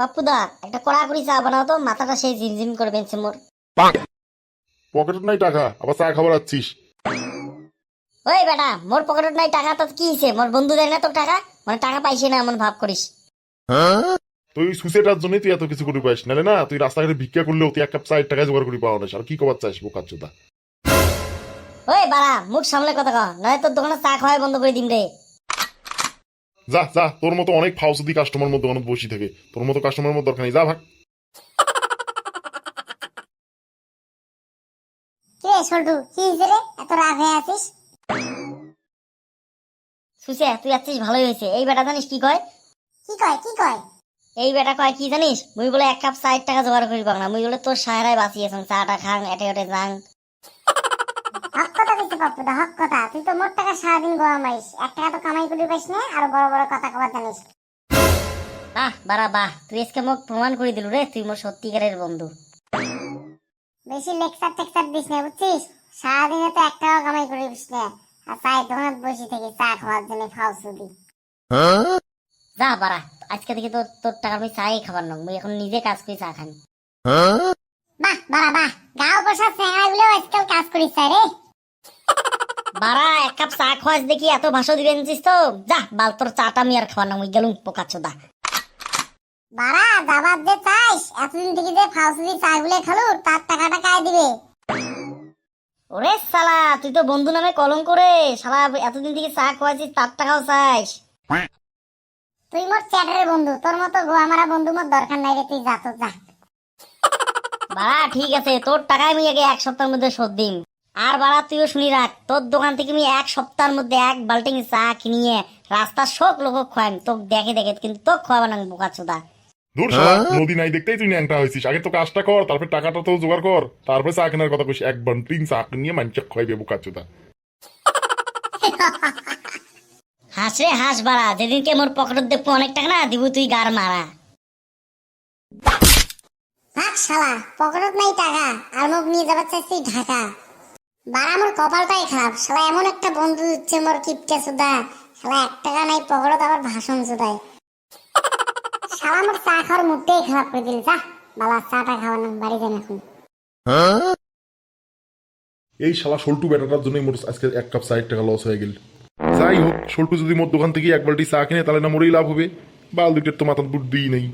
পাপ্পুদা একটা কড়াকড়ি চা বানাও তো মাথাটা সেই ঝিমঝিম করে মোর। পকেটে নাই টাকা আবার চা খাবার আছিস। ওই বেটা মোর পকেটত নাই টাকা তো কি হইছে? মোর বন্ধু দেয় না তোর টাকা? মানে টাকা পাইছে না এমন ভাব করিস। তুই সুসেটার জন্য তুই এত কিছু করি পাইস নালে না তুই রাস্তাঘাটে ভিক্ষা করলেও তুই এক কাপ চায়ের টাকা জোগাড় করি পাওয়া না আর কি কবার চাইস বোকার চোদা ওই বাড়া মুখ সামলে কথা কহ নয় তোর দোকানে চা খাওয়াই বন্ধ করে দিম রে। যা যা তোর মতো অনেক ফাউসদি কাস্টমার মধ্যে অনেক বসি থাকে। তোর মতো কাস্টমার মধ্যে দরকার নেই যা ভাগ। কে সল্টু কি রে? এত রাগ হয়ে আছিস? সুসে তুই আছিস ভালোই হয়েছে। এই বেটা জানিস কি কয়? কি কয় কি কয়? এই বেটা কয় কি জানিস? মুই বলে এক কাপ চায়ের টাকা জোগাড় করি পাক না মুই বলে তোর সাহারায় বাঁচিয়েছেন চাটা খাং এটে এটে যাং। হক কথা কইতে পারব না হক কথা তুই তো মোট টাকা সারাদিন গোয়া মারিস এক টাকা তো কামাই করি পাইস না আর বড় বড় কথা কবার জানিস। বাহ বাড়া বাহ। তুই আজকে মোক প্রমাণ করে দিলু রে তুই মোর সত্যিকারের বন্ধু। বেশি লেকচার টেকচার দিস না বুঝছিস? সারাদিনে তো এক টাকা কামাই করিস না। আর চায়ের দোকানে বসে থেকে চা খাওয়ার জন্য ফাউসু দি যা বাড়া আজকে থেকে তোর তোর টাকা আমি চাই খাবার নং মুই এখন নিজে কাজ করে চা খান বাহ বাহ বাহ। গাও বসা চেঙ্গা গুলো আজকাল কাজ করিস রে। বাড়া এক কাপ চা খাওয়াস দেখি এত ভাষা দিবেন তো। যা বাল তোর চাটা আমি আর খাবার না মুই গেলুম পোকাচ্ছোদা বাড়া যাবার যে চাইস এতদিন থেকে যে ফাউসু চা গুলো খালু তার টাকাটা কায় দিবে। ওরে শালা তুই তো বন্ধু নামে কলম করে শালা এতদিন থেকে চা খাওয়াছিস তার টাকাও চাইস তুই মোর চ্যাটারের বন্ধু তোর মতো গোয়া মারা বন্ধু মোর দরকার নাই রে তুই যা তো যা। বাড়া ঠিক আছে তোর টাকায় আমি আগে এক সপ্তাহের মধ্যে শোধ দিম। আর বাড়া তুইও শুনি রাখ তোর দোকান থেকে আমি এক সপ্তাহের মধ্যে এক বাল্টিং চা কিনিয়ে রাস্তার শোক লোক খোয়াম তোকে দেখে দেখে কিন্তু তোকে খোয়াবা না বোকা চোদা। দূর নদী নাই দেখতেই তুই ন্যাংটা হয়েছিস। আগে তো কাজটা কর তারপর টাকাটা তো জোগাড় কর। তারপরে চা কেনার কথা কইস এক বান্টিং চা নিয়ে মানুষকে খাইবে বোকার চোদা। হাস রে হাস বাড়া যেদিনকে মোর পকেটত দেখব অনেক টাকা না দিব তুই গার মারা। শালা পকেটত নাই টাকা, আর মুখ নিয়ে যাবার চাইছি ঢাকা। বাড়া মোর কপালটাই খারাপ। শালা, এমন একটা বন্ধু দিচ্ছে মোর সুদা। শালা, এক টাকা নাই, পকেটত আবার ভাষণ সুদায় শালা মোর চা খাওয়ার খারাপ করে দিল। যা চাটা খাওয়ানো, বাড়ি যান এখন। এই শালা সল্টু বেটাটার জন্যই মোর আজকে এক কাপ চায়ের টাকা লস হয়ে গেল। যাই হোক সল্টু যদি মোর দোকান থেকে এক বালতি চা কিনে, তাহলে না মোরেই লাভ হবে? বাল দুটের তো মাথার বুদ্ধি নেই।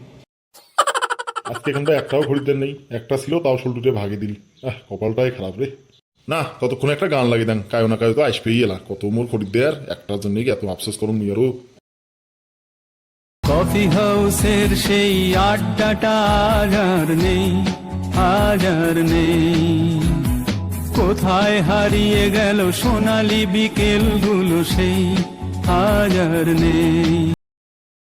আজকে এখানটা একটাও খরিদ্দার নেই। একটা ছিল, তাও সল্টুতে ভাগে দিল। আহ, কপালটাই খারাপ রে। না, ততক্ষণ একটা গান লাগিয়ে দেন। কায়ো না কায়ো তো আসবেই এলা। কত মোর খরিদ্দার একটার জন্য এত আফসোস করুন আরও কফি হাউসের সেই আড্ডাটা আর নেই আর নেই। কোথায় হারিয়ে গেল সোনালি বিকেলগুলো সেই আর নেই।